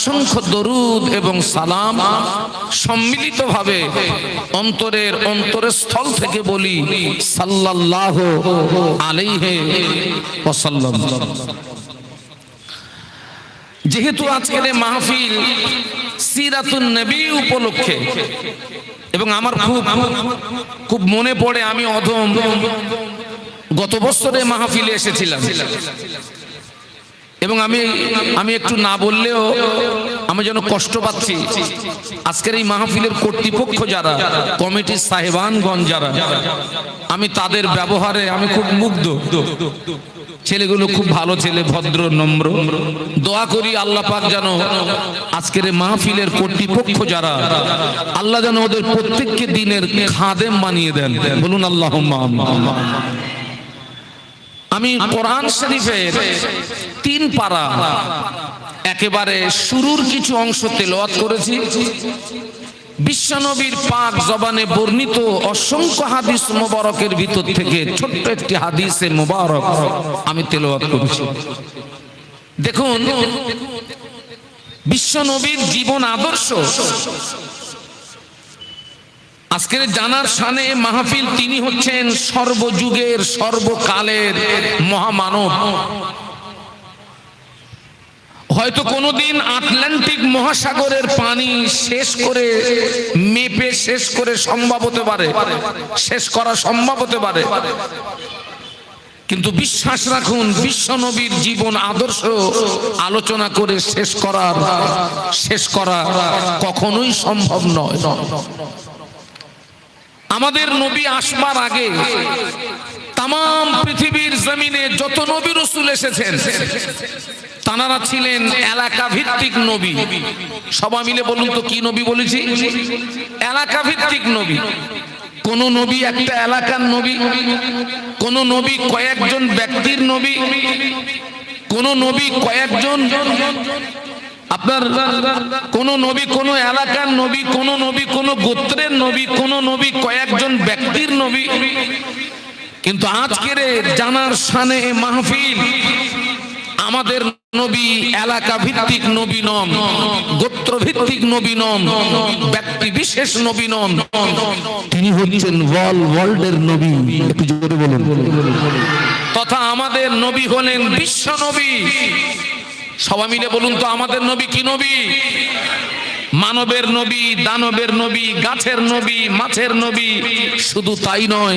অসংখ্য দরুদ এবং সালাম সম্মিলিতভাবে অন্তরের অন্তরের স্থল থেকে বলি সাল্লাল্লাহ আলাইহে ওয়াসাল্লাম। যেহেতু আজকের মাহফিল সিরাতুন নবী উপলক্ষে, এবং আমার খুব খুব মনে পড়ে আমি অধম গত বছরে মাহফিলে এসেছিলাম। এবং আমি আমি একটু না বললেও আমি যেন কষ্ট পাচ্ছি। আজকের এই মাহফিলের কর্তৃপক্ষ যারা, কমিটির সাহেবানগণ যারা, আমি তাদের ব্যবহারে আমি খুব মুগ্ধ। ছেলেগুলো খুব ভালো ছেলে, ভদ্র, নম্র। দোয়া করি আল্লাহ পাক যেন আজকের এই মাহফিলের কর্তৃপক্ষ যারা, আল্লাহ যেন ওদের প্রত্যেককে দিনের খাদেম বানিয়ে দেন। বলুন আল্লাহ আমি কোরআন শরীফের তিন পারা একেবারে শুরুর কিছু অংশ তেলাওয়াত করেছি। বিশ্বনবীর পাক জবানে বর্ণিত অসংখ্য হাদিস মোবারকের ভিতর থেকে ছোট্ট একটি হাদিসে মোবারক আমি তেলাওয়াত করেছি। দেখুন, বিশ্বনবীর জীবন আদর্শ আজকের জানার সানে মাহফিল তিনি হচ্ছেন সর্বযুগের, সর্বকালের মহামানব। হয়তো কোনোদিন আটলান্টিক মহাসাগরের পানি শেষ করে মেপে শেষ করে সম্ভব হতে পারে, শেষ করা সম্ভব হতে পারে। কিন্তু বিশ্বাস রাখুন বিশ্বনবীর জীবন আদর্শ আলোচনা করে শেষ করার, শেষ করা কখনোই সম্ভব নয়। আমাদের নবী আসবার আগে তাম পৃথিবীর জমিনে যত নবী রসুল এসেছেন, তানারা ছিলেন এলাকা ভিত্তিক নবী। সবাই মিলে বলুন তো কি নবী বলেছি? এলাকা ভিত্তিক নবী। কোন নবী একটা এলাকার নবী, কোন নবী কয়েকজন ব্যক্তির নবী, কোন নবী কয়েকজন আপনার কোন নবী, কোন এলাকার নবী, কোন নবী, কোন গোত্রের নবী, কোন নবী, কয়েকজন ব্যক্তির নবী। কিন্তু আজকের জানার সানে মাহফিল আমাদের নবী এলাকা ভিত্তিক নবী নন গোত্র ভিত্তিক নবী নন ব্যক্তি বিশেষ নবী নন, তিনি হচ্ছেন ওয়াল ওয়ার্ল্ডের নবী। একটু জোরে বলুন। তথা আমাদের নবী হলেন বিশ্ব নবী। সবাই মিলে বলুন তো, আমাদের নবী কি নবী? মানবের নবী, দানবের নবী, গাছের নবী, মাছের নবী, শুধু তাই নয়,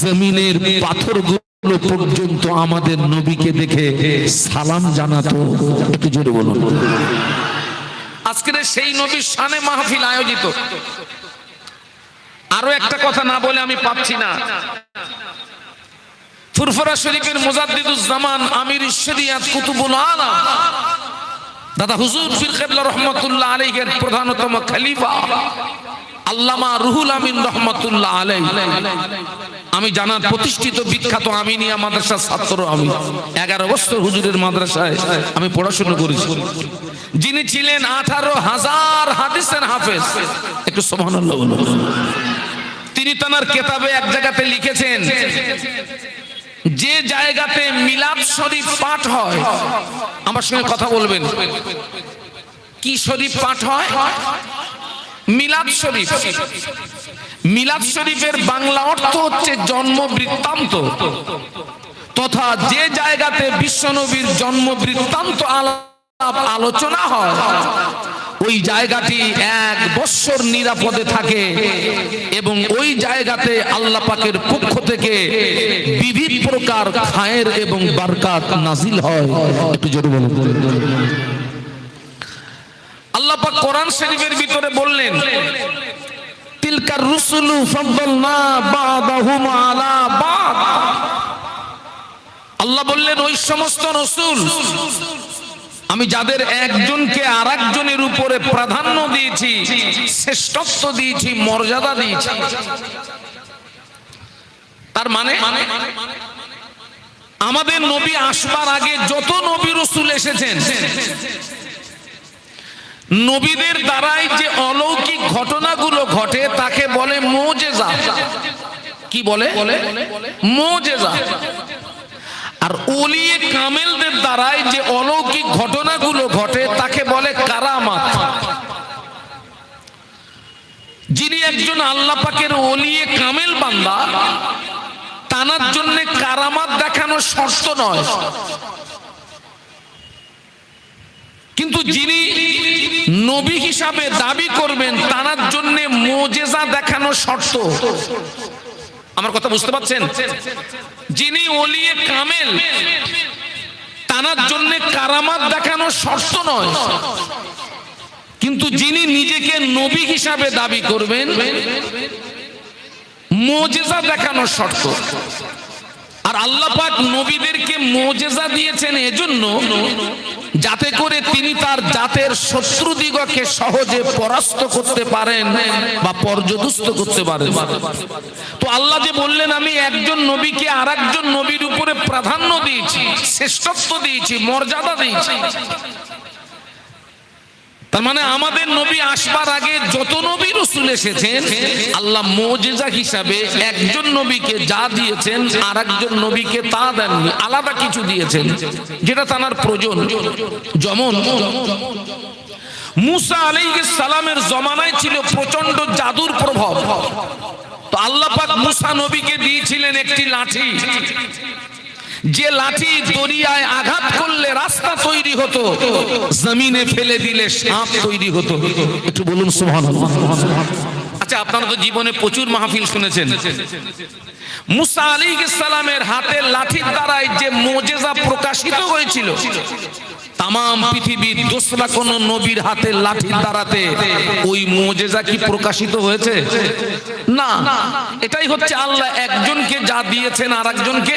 জমিনের পাথরগুলো পর্যন্ত আমাদের নবীকে দেখে সালাম জানাতো। একটু জোরে বলুন। আজকের সেই নবীর শানে মাহফিল আয়োজিত। আরও একটা কথা না বলে আমি পাচ্ছি না। ফুরফুরা শরীফের মুজাদ্দিদুজ্জামান আমির শরিয়াত কুতুবুল আলম। দাদা হুজুর ফির কেবলা রহমতুল্লাহ আলাইহের প্রধানতম খলিফা আল্লামা রুহুল আমিন রহমতুল্লাহ আলাই আমি জানার প্রতিষ্ঠিত বিখ্যাত আমিনিয়া মাদ্রাসার ছাত্র আমি। এগারো বছর হুজুরের মাদ্রাসায় আমি পড়াশোনা করেছি। যিনি ছিলেন আঠারো হাজার হাদিসের হাফেজ। একটু সমান তিনি তার কেতাবে এক জায়গাতে লিখেছেন যে জায়গাতে মিলাদ শরীফ পাঠ হয়, আমার সঙ্গে কথা বলবেন। কি শরীফ পাঠ হয়? মিলাদ শরীফ। মিলাদ শরীফের বাংলা অর্থ হচ্ছে জন্ম বৃত্তান্ত তথা যে জায়গাতে বিশ্বনবীর জন্ম বৃত্তান্ত আলাপ আলোচনা হয় ওই জায়গাটি এক বৎসর নিরাপদে থাকে এবং ওই জায়গাতে আল্লাহ পাকের পক্ষ থেকে বিবিধ প্রকার খায়ের এবং বারকাত নাজিল হয়। আল্লাহ পাক কোরআন শরীফের ভিতরে বললেন তিলকার রুসুলু ফাদ্দালনা বাদাহুম আলা বাদ। আল্লাহ বললেন, ওই সমস্ত রসুল আমি যাদের একজনকে আর একজনের উপরে প্রাধান্য দিয়েছি, শ্রেষ্ঠত্ব দিয়েছি, মর্যাদা দিয়েছি। তার মানে আমাদের নবী আসবার আগে যত নবী রসুল এসেছেন, নবীদের দ্বারাই যে অলৌকিক ঘটনাগুলো ঘটে, তাকে বলে মোজেজা। কি বলে? মোজেজা। আর ওলিয়ে কামেলদের দ্বারাই যে অলৌকিক ঘটনাগুলো ঘটে, তাকে বলে কারামাত যিনি একজন আল্লাহ পাকের ওলিয়ে কামেল বান্দা, তানার জন্য কারামাত দেখানো শর্ত নয়। কিন্তু যিনি নবী হিসাবে দাবি করবেন, তানার জন্য মোজেজা দেখানো শর্ত। আমার কথা বুঝতে পারছেন? যিনি ওলিয়ে কামেল, তানার জন্য কারামাত দেখানো শর্ত নয়। কিন্তু যিনি নিজেকে নবী হিসাবে দাবি করবেন, মোজেজা দেখানো শর্ত। আর আল্লাহ পাক নবীদেরকে মোজেজা দিয়েছেন এজন্য যাতে করে তিনি তার জাতের শত্রুদিগকে সহজে পরাস্ত করতে পারেন বা পর্যদুস্ত করতে পারেন। তো আল্লাহ যে বললেন, আমি একজন নবীকে আর একজন নবীর উপরে প্রাধান্য দিয়েছি, শ্রেষ্ঠত্ব দিয়েছি, মর্যাদা দিয়েছি। তার মানে আমাদের নবী আসবার আগে যত নবী রসুল এসেছেন, আল্লাহ মোজেজা হিসাবে একজন নবীকে যা দিয়েছেন আর একজন নবীকে তা দেননি, আলাদা কিছু দিয়েছেন, যেটা তানার প্রয়োজন। যেমন মুসা আলাইহিস সালামের জমানায় ছিল প্রচণ্ড জাদুর প্রভাব। তো আল্লাহ পাক মুসা নবীকে দিয়েছিলেন একটি লাঠি। যে লাঠি দরিয়ায় আঘাত করলে রাস্তা তৈরি হতো, জমিনে ফেলে দিলে সাপ তৈরি হতো। একটু বলুন আচ্ছা আপনারা তো জীবনে প্রচুর মাহফিল শুনেছেন। মুসা আলাইহিস সালামের হাতের লাঠির দ্বারাই যে মোজেজা প্রকাশিত হয়েছিল তাম পৃথিবীর দোসরা কোন নবীর হাতে লাঠির দ্বারাতে ওই মোজেজা কি প্রকাশিত হয়েছে? না। এটাই হচ্ছে আল্লাহ একজনকে যা দিয়েছেন আর একজনকে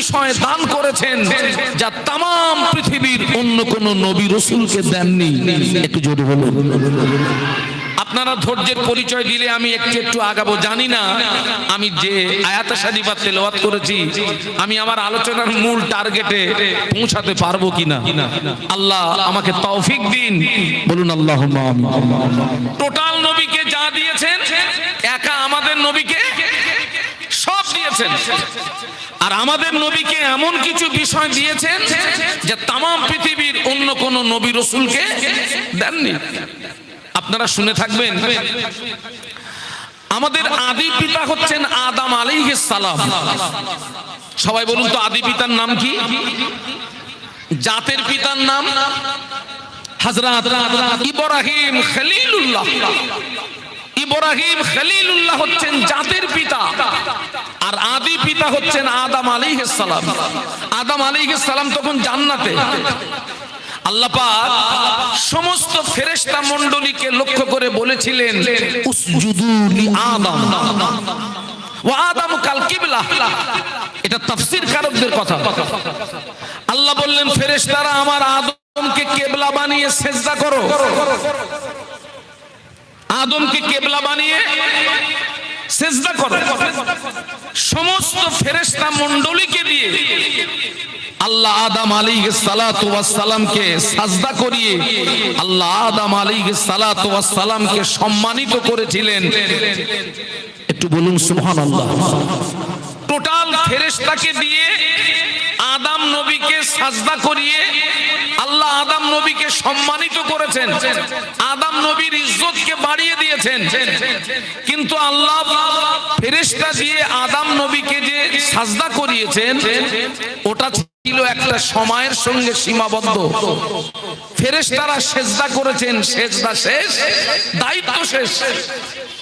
বিষয় দান করেছেন যা তাম পৃথিবীর অন্য কোন নবী রসুলকে দেননি। একটু জোরে আপনারা ধৈর্যের পরিচয় দিলে আমি একটু একটু আগাবো, জানি না। আমি যে আয়াত শাদিবাদ তেলাওয়াত করেছি, আমি আমার আলোচনার মূল টার্গেটে পৌঁছাতে পারব কিনা? আল্লাহ আমাকে তৌফিক দিন। বলুন আল্লাহ টোটাল নবীকে যা দিয়েছেন, একা আমাদের নবীকে দিয়েছেন আর আমাদের নবীকে এমন কিছু বিষয় দিয়েছেন যে তাম পৃথিবীর অন্য কোন নবী রসুলকে দেননি। আপনারা শুনে থাকবেন। আমাদের আদি পিতা হচ্ছেন আদাম আলাইহিস সালাম। সবাই বলুন তো, আদি পিতার নাম কি? জাতের পিতার নাম? হযরত ইব্রাহিম খলিলুল্লাহ। ইব্রাহিম খলিলুল্লাহ হচ্ছেন জাতের পিতা। আর আদি পিতা হচ্ছেন আদম আলাইহিস সালাম। আদম আলাইহিস সালাম তখন জান্নাতে। আল্লাহ পাক সমস্ত ফেরেশতা মণ্ডলীকে লক্ষ্য করে বলেছিলেন, উসজুদু লি আদম। ওয়া আদম কাল কিবলা। এটা তাফসীর কারকদের কথা। আল্লাহ বললেন, ফেরেশতারা আমার আদমকে কেবলা বানিয়ে সেজদা করো। আদমকে কেবলা বানিয়ে সেজদা করো। সমস্ত ফেরেশতা মণ্ডলীকে দিয়ে আল্লাহ আদম আলী সালাতু সালামকে সাজদা করিয়ে আল্লাহ আদম আলী সালাতু সালামকে সম্মানিত করেছিলেন। একটু বলুন সুবহানাল্লাহ। টোটাল ফেরেশতাকে দিয়ে আদাম নবীকে সাজদা করিয়ে আল্লাহ আদাম নবীকে সম্মানিত করেছেন। আদাম নবীর ইজ্জতকে বাড়িয়ে দিয়েছেন। কিন্তু আল্লাহ ফেরেস্তা দিয়ে আদাম নবীকে যে সাজদা করিয়েছেন, ওটা ছিল একটা সময়ের সঙ্গে সীমাবদ্ধ। ফেরেশতারা সেজদা করেছেন, সেজদা শেষ, দায়িত্ব শেষ।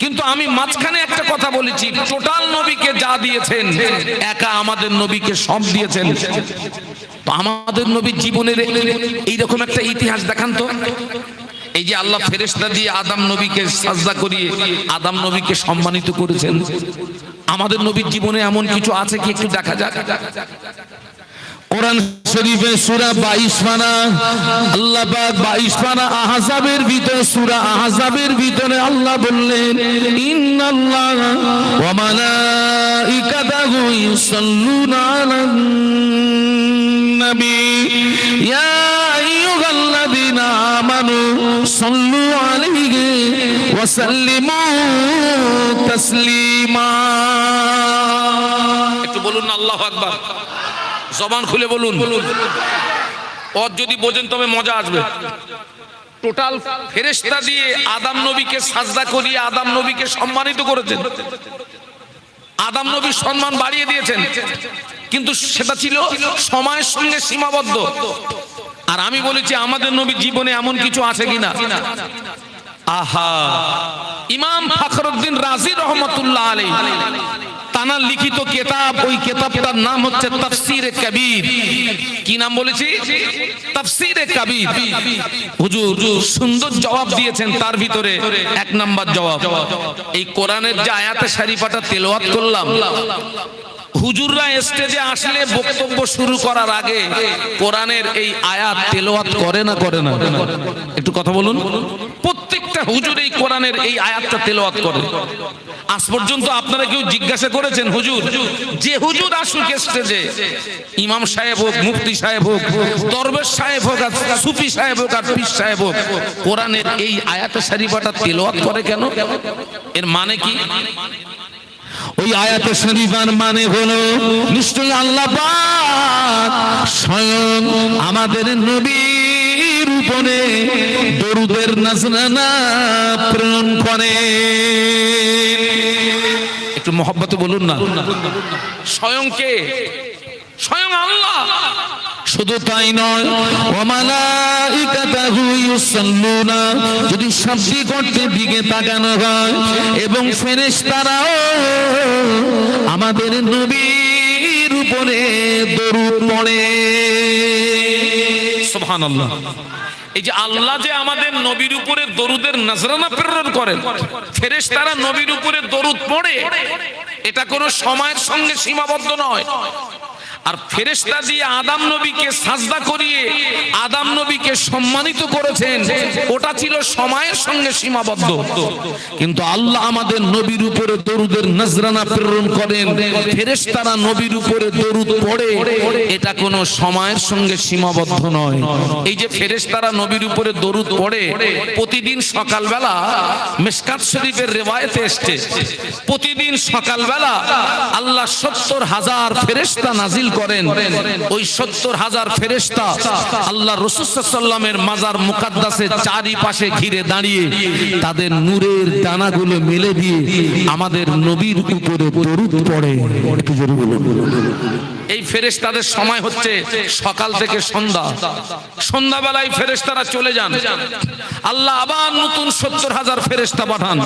কিন্তু আমি মাঝখানে একটা কথা বলেছি, টোটাল নবীকে যা দিয়েছেন, একা আমাদের নবীকে সব দিয়েছেন। তো আমাদের নবীর জীবনের এইরকম একটা ইতিহাস দেখান তো। এই যে আল্লাহ ফেরেশতা দিয়ে আদাম নবীকে সাজদা করিয়ে আদাম নবীকে সম্মানিত করেছেন। আমাদের নবীর জীবনে এমন কিছু আছে কি একটু দেখা যাক? কোরআন শরীফে সূরা 22 পানা, আল্লাহ 22 পানা আহজাবের ভিতরে, সূরা আহজাবের ভিতরে আল্লাহ বললেন একটু বলুন আল্লাহ আকবার। জবান খুলে বলুন। ওর যদি বোঝেন তবে মজা আসবে। টোটাল ফেরেশতা দিয়ে আদাম নবীকে সাজদা করিয়ে আদাম নবীকে সম্মানিত করেছেন। আদাম নবীর সম্মান বাড়িয়ে দিয়েছেন। কিন্তু সেটা ছিল সময়ের সঙ্গে সীমাবদ্ধ। আর আমি বলেছি, আমাদের নবী জীবনে এমন কিছু আছে কিনা? আহা! ইমাম ফখরুদ্দিন রাজি রহমতুল্লাহ আলী তানার লিখিত কেতাব, ওই কেতাবটার নাম হচ্ছে তাফসিরে কবির। কি নাম বলেছি? তাফসিরে কবির। হুজুর, সুন্দর জবাব দিয়েছেন তার ভিতরে। এক নাম্বার জবাব। এই কোরআনের যে আয়াতে শরীফাটা তেলাওয়াত করলাম হুজুররা স্টেজে আসলে বক্তব্য শুরু করার আগে কোরআনের এই আয়াত তেলাওয়াত করে না করে না? একটু কথা বলুন। প্রত্যেকটা হুজুর এই কোরআনের এই আয়াতটা তেলাওয়াত করে। আজ পর্যন্ত আপনারা কেউ জিজ্ঞাসা করেছেন, হুজুর, যে হুজুর আসুক স্টেজে, ইমাম সাহেব হোক, মুফতি সাহেব হোক, দরবেশ সাহেব হোক, আর সুফি সাহেব হোক, আর পীর সাহেব হোক, কোরআনের এই আয়াতে শরীফাটা তেলাওয়াত করে কেন? এর মানে কি? ওই আয়াতে শরীফার মানে হলো, নিশ্চয়ই আল্লাহ স্বয়ং আমাদের নবীর উপরে দরুদের নাজরানা প্রেরণ করে। একটু মহব্বত বলুন না। স্বয়ং কে? স্বয়ং আল্লাহ। শুধু তাই নয় যদি শাব্দিক অর্থে দিকে তাকানো হয়, এবং ফেরেশতারাও আমাদের নবীর উপরে দরুদ পড়ে। সুবহানাল্লাহ। এই যে আল্লাহ যে আমাদের নবীর উপরে দরুদের নজরানা প্রেরণ করেন, ফেরেশতারা নবীর উপরে দরুদ পড়ে, এটা কোনো সময়ের সঙ্গে সীমাবদ্ধ নয়। আর ফেরেশতা দিয়ে আদাম নবীকে সাজদা করিয়ে আদাম নবীকে সম্মানিত করেছেন, ওটা ছিল সময়ের সঙ্গে সীমাবদ্ধ। কিন্তু আল্লাহ আমাদের নবীর উপরে দরুদের নজরানা প্রেরণ করেন, ফেরেশতারা নবীর উপরে দরুদ পড়ে, এটা কোনো সময়ের সঙ্গে সীমাবদ্ধ নয়। এই যে ফেরেশতারা নবীর উপরে দরুদ পড়ে, প্রতিদিন সকালবেলা মেশকাত শরীফের রেওয়ায়েতে এসছে। প্রতিদিন সকালবেলা আল্লাহ সত্তর হাজার ফেরেশতা নাজিল করেন, ওই সত্তর হাজার ফেরেশতা আল্লাহ রসুসাল্লামের মাজার মুকাদ্দাসের চারিপাশে ঘিরে দাঁড়িয়ে তাদের নূরের দানাগুলো মেলে দিয়ে আমাদের নবীর উপরে দরুদ পড়ে। এই ফেরেশতাদের সময় হচ্ছে সকাল থেকে সন্ধ্যা। সন্ধ্যাবেলায় ফেরেশতারা চলে যান। আল্লাহ আবার নতুন সত্তর হাজার ফেরেশতা পাঠান।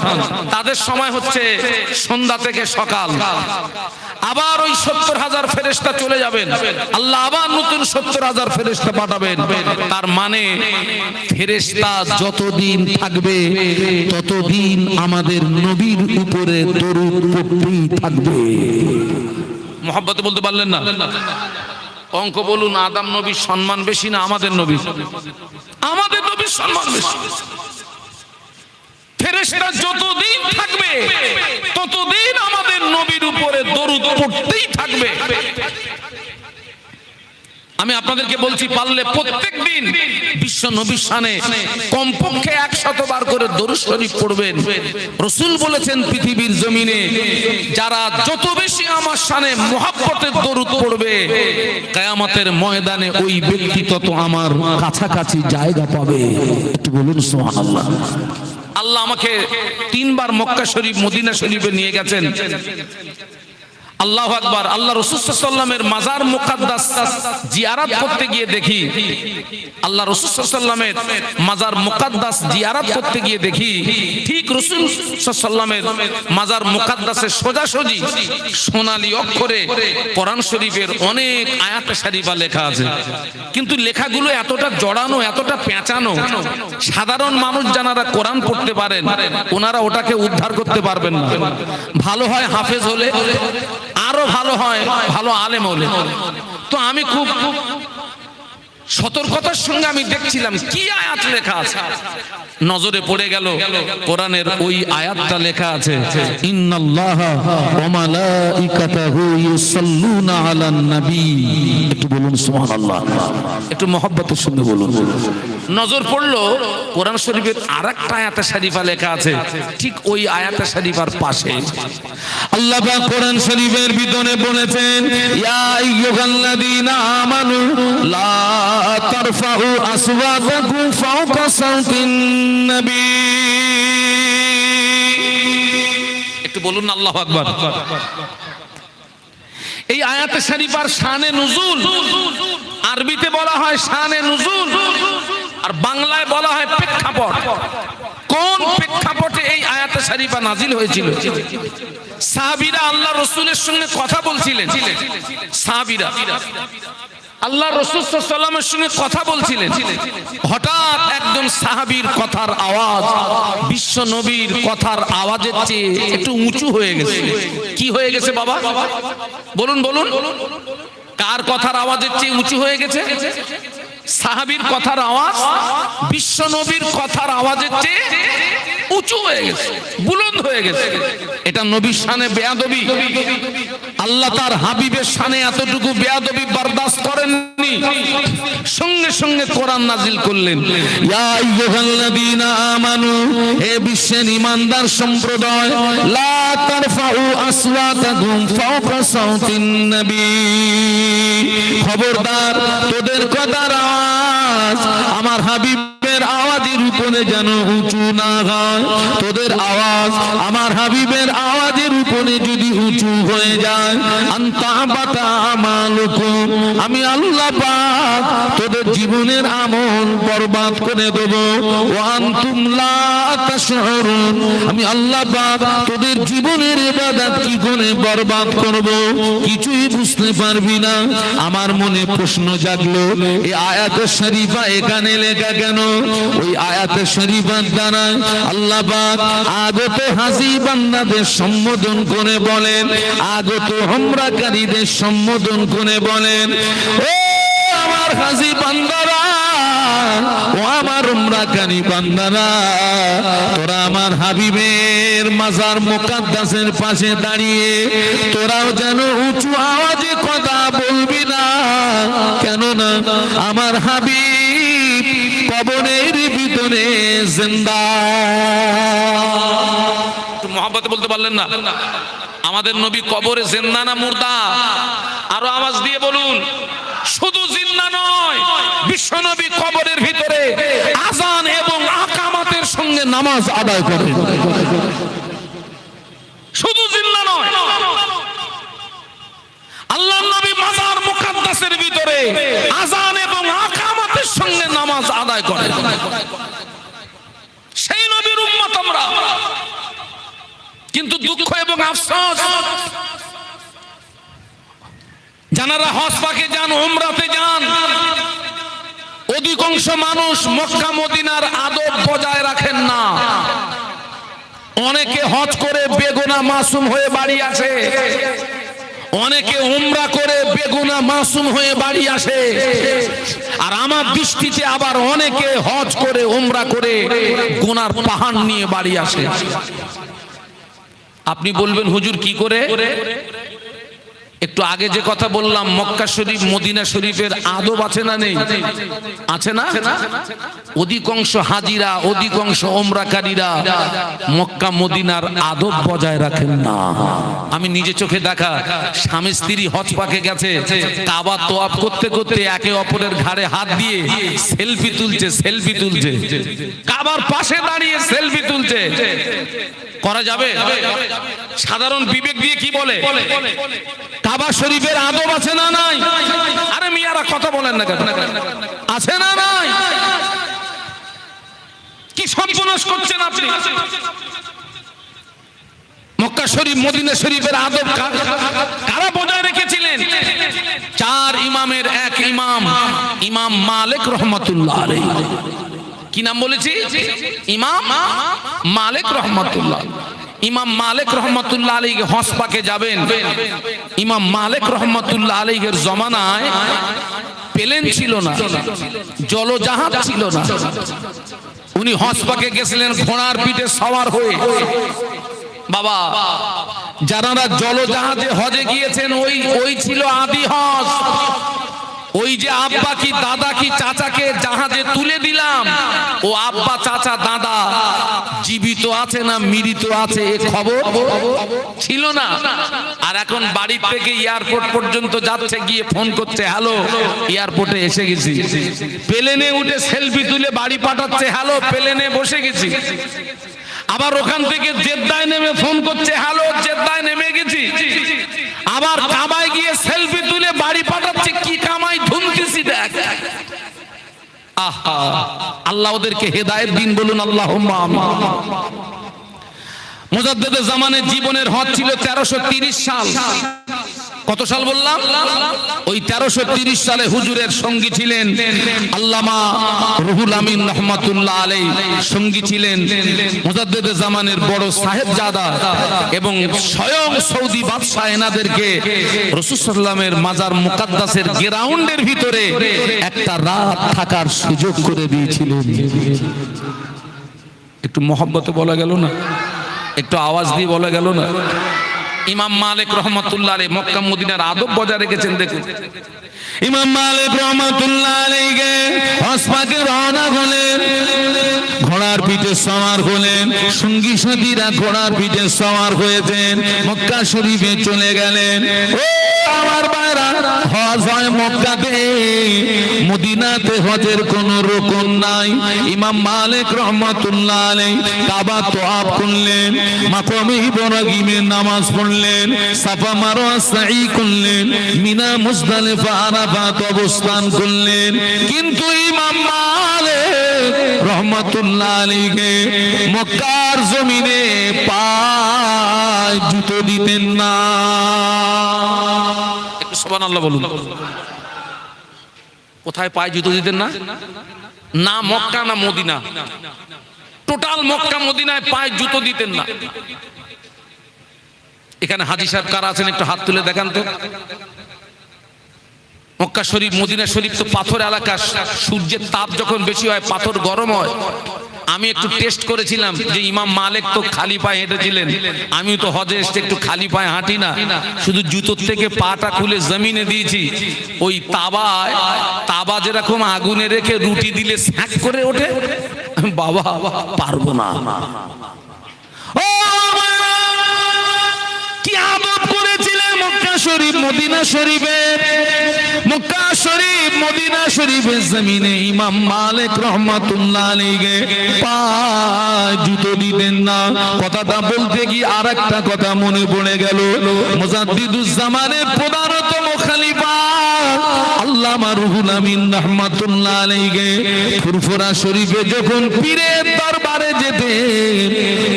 তাদের সময় হচ্ছে সন্ধ্যা থেকে সকাল। আবার ওই সত্তর হাজার ফেরেশতা চলে যাবেন। আল্লাহ আবার নতুন সত্তর হাজার ফেরেশতা পাঠাবেন। তার মানে ফেরেশতা যতদিন থাকবে, ততদিন আমাদের নবীর উপরে দরুদ থাকবে। মোহাব্বতে বলতে পারলেন না? অঙ্ক বলুন, আদাম নবীর সম্মান বেশি না আমাদের নবী আমাদের নবীর সম্মান বেশি। ফেরেশতা যতদিন থাকবে, ততদিন আমাদের নবীর উপরে দরুদ পড়তেই থাকবে। আমি আপনাদেরকে বলছি, পারলে প্রত্যেক দিন বিশ্ব নবীর শানে কমপক্ষে একশত বার করে দরুদ শরীফ পড়বেন। রসুল বলেছেন, পৃথিবীর জমিনে যারা যত বেশি আমার শানে মোহাব্বতের দরুদ পড়বে, কায়ামতের ময়দানে ওই ব্যক্তি তত আমার কাছাকাছি জায়গা পাবে। একটু বলুন, সুবহানাল্লাহ। আল্লাহ আমাকে তিনবার মক্কা শরীফ, মদিনা শরীফে নিয়ে গেছেন। আল্লাহ আকবার, আল্লাহ রসুসাল্লামের মাজার মুকাদ্দাস জিয়ারাত করতে গিয়ে দেখি, আল্লাহ রসুসাল্লামের মাজার মুকাদ্দাস জিয়ারাত করতে গিয়ে দেখি, ঠিক রসুল মাজার মুকাদ্দাসের সোজাসুজি সোনালী অক্ষরে কোরআন শরীফের অনেক আয়াতে শরীফা লেখা আছে। কিন্তু লেখাগুলো এতটা জড়ানো, এতটা পেঁচানো, সাধারণ মানুষ যারা কোরআন পড়তে পারেন, ওনারা ওটাকে উদ্ধার করতে পারবেন না। ভালো হয় হাফেজ হলে ভালো হয় ভালো আলেম হলে। তো আমি খুব সতর্কতার সঙ্গে আমি দেখছিলাম, কি আয়াত লেখা আছে? নজরে পড়ে গেল, কোরআনের ওই আয়াতটা লেখা আছে, ইন্নাল্লাহা ওয়া মালাইকাতাহু ইউসাল্লুনা আলান নবী। একটু বলুন, সুবহানাল্লাহ। একটু মহব্বতের সঙ্গে বলুন। নজর পড়ল, কোরআন শরীফের আর একটা আয়াতে শরীফা লেখা আছে, ঠিক ওই আয়াতে শরীফার পাশে। আল্লাহ পাক কোরআন শরীফের ভিতরে বলেছেন, ইয়া আইয়ুহাল্লাযীনা আমানু, লা তারফাউ আসওয়াতাকুম ফাওকা সাওতিন নবী। একটু বলুন আল্লাহ আকবার। এই আয়াতে শরীফার শানে নুজুল, আরবিতে বলা হয় শানে নুজুল, আর বাংলায় বলা হয় প্রেক্ষাপট। কোন প্রেক্ষাপটে এই আয়াতে শরীফা নাজিল হয়েছিল? সাহাবীরা আল্লাহ রসুলের সঙ্গে কথা বলছিলেন। সাহাবীরা। আল্লাহ রসুল সাল্লামের সঙ্গে কথা বলছিলেন। হঠাৎ একজন সাহাবীর কথার আওয়াজ, বিশ্ব নবীর কথার আওয়াজের চেয়ে একটু উঁচু হয়ে গেছে। কি হয়ে গেছে বাবা? বলুন বলুন। কার কথার আওয়াজের চেয়ে উঁচু হয়ে গেছে? সাহাবীর কথার আওয়াজ, বিশ্ব নবীর কথার আওয়াজের চেয়ে উঁচু হয়ে গেছে, বুলন্দ হয়ে গেছে। এটা নবীর শানে বেয়াদবি। আল্লাহ তার হাবিবের শানে এতটুকু বেয়াদবি বরদাস্ত করেননি। সঙ্গে সঙ্গে কোরআন নাজিল করলেন। ইয়া আইয়ুহাল্লাযীনা আমানু, হে বিশ্বের ঈমানদার সম্প্রদায়, লা তারফাউ আসওয়াতাকুম ফাওকা সাওতিন নবী। খবরদার, তোদের আওয়াজ আমার হাবিবের আওয়াজের উপরে যেন উঁচু না হয়। তোদের আওয়াজ আমার হাবিবের আওয়াজের উপরে যদি উঁচু হয়ে যায়। আমি আল্লাহ তোদের জীবনের আমল বরবাদ করে দেব। ওয়ান তুমলা আমি আল্লাহ তোদের জীবনের ইবাদত কি করে বরবাদ করব? কিছুই বুঝতে পারবি না। আমার মনে প্রশ্ন জাগলো এই আয়াতের শরীফা এখানে লেখা কেন? ওই দ্বারা আল্লাহ পাক আগত হাসি বান্দাদের সম্বোধন করে বলেন, আগত সম্বোধন করে বলেন, ও আমার হাসি বান্দারা, ও আমার উমরাকারী বান্দারা, তোরা আমার হাবিবের মাজার মোকাদ্দাসের পাশে দাঁড়িয়ে তোরাও যেন উঁচু আওয়াজে কথা বলবি না, কেননা আমার হাবিব ভিতরে জিন্দা। মহাব্বতে বলতে পারলেন না? আমাদের নবী কবরে জিন্দা না মুর্দা? আরও আওয়াজ দিয়ে বলুন, শুধু জিন্দা নয়, বিশ্ব নবী কবরের ভিতরে আজান এবং আকামাতের সঙ্গে নামাজ আদায় করে শুধু জিন্দা নয় আল্লাহ নবী মাজার মুকাদ্দাসের ভিতরে আজান এবং আকামাতের সঙ্গে নামাজ আদায় করে। সেই নবীর উম্মত আমরা। কিন্তু দুঃখ এবং আফসোস। যারা হজ পাকে যান ওমরাতে যান, অধিকাংশ মানুষ মক্কা, মদিনার আদব বজায় রাখেন না। অনেকে হজ করে বেগুনা মাসুম হয়ে বাড়ি আসে। অনেকে উমরা করে বেগুনা মাসুম হয়ে বাড়ি আসে। আর আমার দৃষ্টিতে আবার অনেকে হজ করে, উমরা করে গোনার পাহাড় নিয়ে বাড়ি আসে। আপনি বলবেন, হুজুর, কি করে? একটু আগে যে কথা বললাম, মক্কা শরীফ, মদিনা শরীফের আদব আছে না নেই? আছে না? অধিকাংশ হাজিরা, অধিকাংশ ওমরাকারীরা মক্কা, মদিনার আদব বজায় রাখেন না। আমি নিজে চোখে দেখা, স্বামী স্ত্রী হজ পাকে গেছে, কাবা তোয়াব করতে করতে একে অপরের ঘাড়ে হাত দিয়ে সেলফি তুলছে সেলফি তুলছে। কাবার পাশে দাঁড়িয়ে সেলফি তুলছে। করা যাবে? সাধারণ বিবেক দিয়ে কি বলে? কাবা শরীফের আদব আছে না নাই? আরে মিয়ারা, কথা বলেন না কেন? আছে না নাই? কি সর্বনাশ করছেন আপনি? মক্কা শরীফ, মদিনা শরীফের আদব কারা বজায় রেখেছিলেন? চার ইমামের এক ইমাম ইমাম মালিক রহমতুল্লাহ আলাইহি। কি নাম বলেছি? ইমাম মালিক রহমতুল্লাহ। ইমাম মালিক রহমতুল্লাহ আলী হসপাকে যাবেন। ইমাম মালিক রহমতুল্লাহ আলীর জমানায় প্লেন ছিল না, জলজাহাজ ছিল না। উনি হসপাকে গেছিলেন ঘোড়ার পিঠে সওয়ার হয়ে। বাবা যারা জলজাহাজে হজে গিয়েছেন, ওই ওই ছিল আদি হজ। ওই যে আব্বা কি দাদা কি চাচাকে জাহাজে তুলে দিলাম। ও আব্বা, চাচা, দাদা, জীবিত আছে না মৃত আছে, এ খবর ছিল না। আর এখন বাড়ি থেকে এয়ারপোর্ট পর্যন্ত যাচ্ছে, গিয়ে ফোন করছে, হ্যালো, এয়ারপোর্টে এসে গেছি। প্লেনে উঠে সেলফি তুলে বাড়ি পাঠাচ্ছে, হ্যালো, প্লেনে বসে গেছি। আবার ওখান থেকে জেদ্দায় নেমে ফোন করছে, হ্যালো, জেদ্দায় নেমে গেছি। আবার কামায় গিয়ে সেলফি তুলে বাড়ি পাঠাচ্ছে আল্লাহ ওদেরকে হেদায়েত দিন বলুন আল্লাহ মুজাদ্দেদে জামানের জীবনের হজ ছিল তেরোশো সাল। কত সাল বললাম? ওই তেরোশো তিরিশ সালে হুজুরের সঙ্গী ছিলেন আল্লামা রুহুল আমিন রহমাতুল্লাহ আলাই সঙ্গী ছিলেন জামানের বড় সাহেবজাদা এবং স্বয়ং সৌদি বাদশাহ এনাদেরকে রসুসাল্লামের মাজার মুকাদ্দাসের গ্রাউন্ডের ভিতরে একটা রাত থাকার সুযোগ করে দিয়েছিলেন। একটু মহব্বতে বলা গেল না? একটু আওয়াজ দিয়ে বলা গেল না? ইমাম মালিক রহমতুল্লাহ আলী মক্কা মদিনার আদব বজায় রেখেছেন দেখুন। ইমাম মালিক রহমাতুল্লাহ হসপাকে রওনা হলেন, ঘোড়ার পিঠে সওয়ার হলেন, সঙ্গী সাথীরা ঘোড়ার পিঠে সওয়ার হয়েছেন, মক্কা শরীফে চলে গেলেন। আমার হজের কোন রকম নাই। ইমাম নামাজ পড়লেন। সাফা মারওয়া সাই করলেন, মিনা মুজদালিফা আরাফাত অবস্থান করলেন। কিন্তু ইমাম মালিক রহমাতুল্লাহ আলাইহি মক্কার জমিনে পায় জুতো দিতেন না। আল্লাহ বলুন। কোথায় পায়ে জুতো দিতেন না? না মক্কা, না মদিনা। টোটাল মক্কা, মদিনায় পায়ে জুতো দিতেন না। এখানে হাজি সাহেব কারা আছেন একটু হাত তুলে দেখান তো। মক্কা শরীফ, মদিনা শরীফ তো পাথর এলাকা। সূর্যের তাপ যখন বেশি হয়, পাথর গরম হয়। আমি একটু টেস্ট করেছিলাম যে ইমাম মালিক তো খালি পায়ে হেঁটেছিলেন। আমিও তো হজে এসে একটু খালি পায়ে হাঁটি না। শুধু জুতোর থেকে পাটা খুলে জমিনে দিয়েছি। ওই তাবায়, তাবা যেরকম আগুনে রেখে রুটি দিলে স্যাক করে ওঠে। বাবা, পারব না ও বাবা! কি আদব করেছিলেন মক্কা শরীফ মদিনা শরীফে, মক্কা শরীফ মদিনা শরীফের জমিনে ইমাম মালিক রহমাতুল্লাহ আলাইহি পা জুতো দিবেন না। কথাটা বলতে কি আর একটা কথা মনে পড়ে গেল। মুজাদ্দিদুজ্জামানের প্রধানতম খলিফা আল্লামা রুহুল আমিন রহমাতুল্লাহ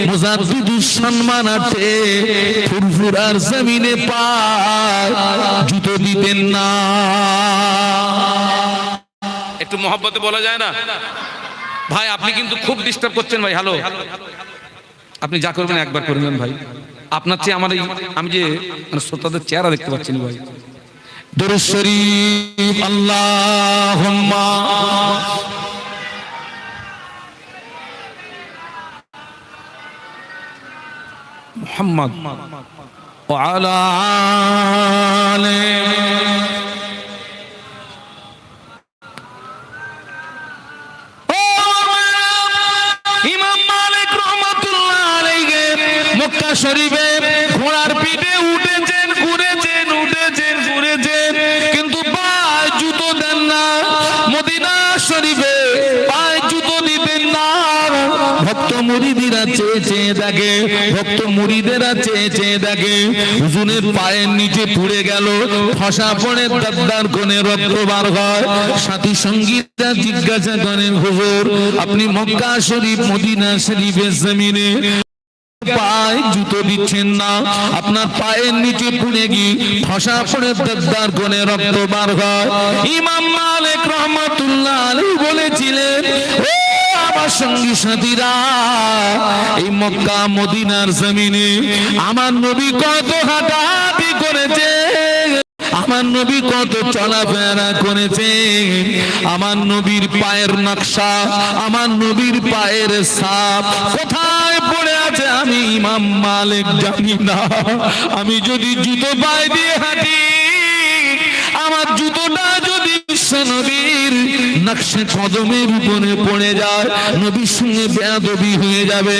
মুজাদ্দিদুস সম্মানার্থে ফুরফুরার জমিনে জুতো দিতেন না। একটু মহব্বতে বলা যায় না? ভাই, আপনি কিন্তু খুব ডিস্টার্ব করছেন ভাই হ্যালো আপনি যা করবেন একবার করবেন ভাই। আপনার চেয়ে আমার আমি যে মানে শ্রোতাদের চেহারা দেখতে পাচ্ছি ভাই। দরুদ শরীফ আল্লাহুম্মা মোহাম্মদ وعلى آله ইমাম মালিক রহমাতুল্লাহ আলাইহি মক্কা শরীফে ঘোড়ার পিঠে উঠেছেন মুরিদিরা চেয়ে চেয়ে দেখে, ভক্ত মুরিদেরা চেয়ে চেয়ে দেখে। হুজুরের পায়ের নিচে পুড়ে গেল, ফসা পড়ে দাদ্দার কোণে রক্ত বার হয়। সাথী সঙ্গীতরা জিজ্ঞাসা করেন হুজুর, আপনি মক্কা শরীফ, মদিনা শরীফের জমিনে পায়ে জুতো দিচ্ছেন না? আপনার পায়ের নিচে পুড়ে গিয়ে ফসা পড়ে দাদ্দার কোণে রক্ত বার হয়। ইমাম মালিক রহমাতুল্লাহ আলাইহি বলেছিলেন আমার সঙ্গী সাথীরা, এই মক্কা, মদিনার জমিনে আমার নবী কত হাঁটাহাঁটি করেছে, আমার নবী কত চলাফেরা করেছে, আমার নবীর পায়ের নকশা, আমার নবীর পায়ের সাপ, কোথায় পড়ে আছে আমি ইমাম মালিক জানি না, আমি যদি জুতো পায়ে দিয়ে হাঁটি, আমার জুতোটা যদি নবীর। পড়ে যায়। নবীর সঙ্গে বেয়াদবি হয়ে যাবে।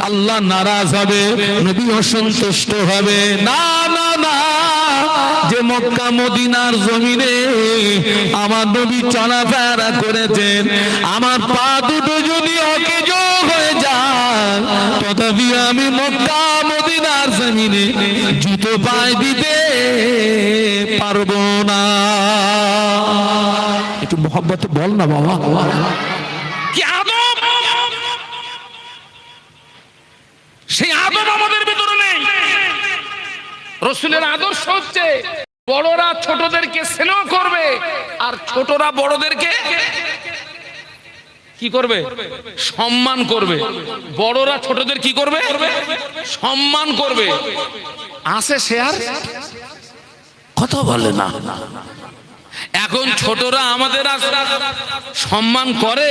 আল্লাহ নারাজ হবে। নবী অসন্তুষ্ট হবে। না না না। যে মক্কা, মদিনার জমিনে আমার নবী চলাফেরা করেছেন। আমার পা দুটো যদি অকেজ হয়ে যায়, তথাপি আমি মক্কা, মদিনার জমিনে জুতো পায়ে দিতে পারব না। একটু মোহাম্মতে বল না বাবা। সেই আদব আমাদের ভিতরে নেই। রসুলের আদর্শ হচ্ছে বড়রা ছোটদেরকে স্নেহ করবে আর ছোটরা বড়দেরকে কি করবে? সম্মান করবে। বড়রা ছোটদের কি করবে? সম্মান করবে। আসে সে আর কথা বলে না। এখন ছোটরা আমাদের সম্মান করে।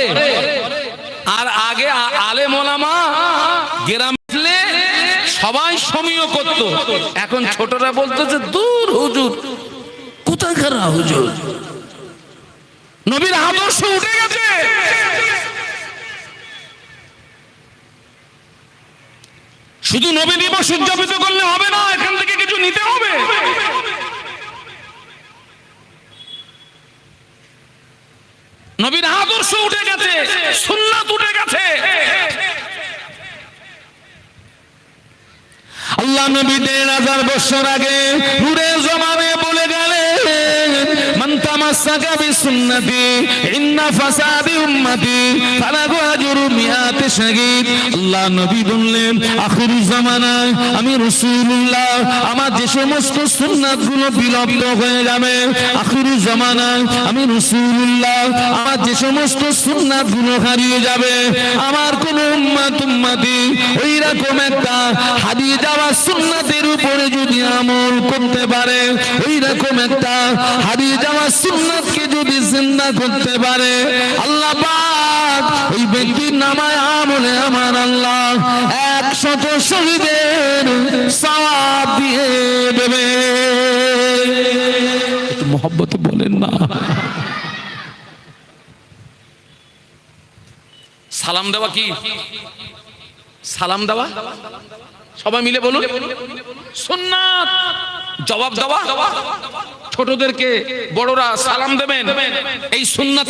আর আগে আলে মোলামা গ্রামে সবাই সমীহ করত। এখন ছোটরা বলতো যে দূর হুজুর কোথায় খারা হুজুর? নবীর আদর্শ উঠে গেছে। শুধু নবী দিবস উদযাপিত করলে হবে না, এখান থেকে কিছু নিতে হবে। নবীর আদর্শ উঠে গেছে, সুন্নাত উঠে গেছে। আল্লাহ নবী দেড় হাজার বছর আগে নূরে জমানে বলে গেলেন তামাসসাকা বিসুন্নতি ইন্না ফাসাদি উম্মতি ফালাহু আজরু মিয়াত শাহীদ আল্লাহ নবী বললেন, আখির জামানায় আমি রাসূলুল্লাহ, আমার যে সমস্ত সুন্নাতগুলো বিলুপ্ত হয়ে যাবে। আখির জামানায় আমি রাসূলুল্লাহ, আমার যে সমস্ত সুন্নাতগুলো হারিয়ে যাবে। আমার কোন উম্মত উম্মতি ওই রকম একটা হারিয়ে যাওয়া সুন্নাতের উপরে যদি আমল করতে পারে ওই রকম একটা হারিয়ে যাওয়া সুন্নাতকে যদি জিন্দা করতে পারে, আল্লাহ পাক ওই ব্যক্তির নামায় আমলে আমার আল্লাহ একশত শহীদের সওয়াব দিয়ে দেবে। মোহব্বতে বলেন না। সালাম দেওয়া কি? সালাম দেওয়া? সবাই মিলে বলুন। সুন্নাত। জবাব দেওয়া? ছোটদেরকে বড়রা সালাম দেবেন। এই সুন্নাত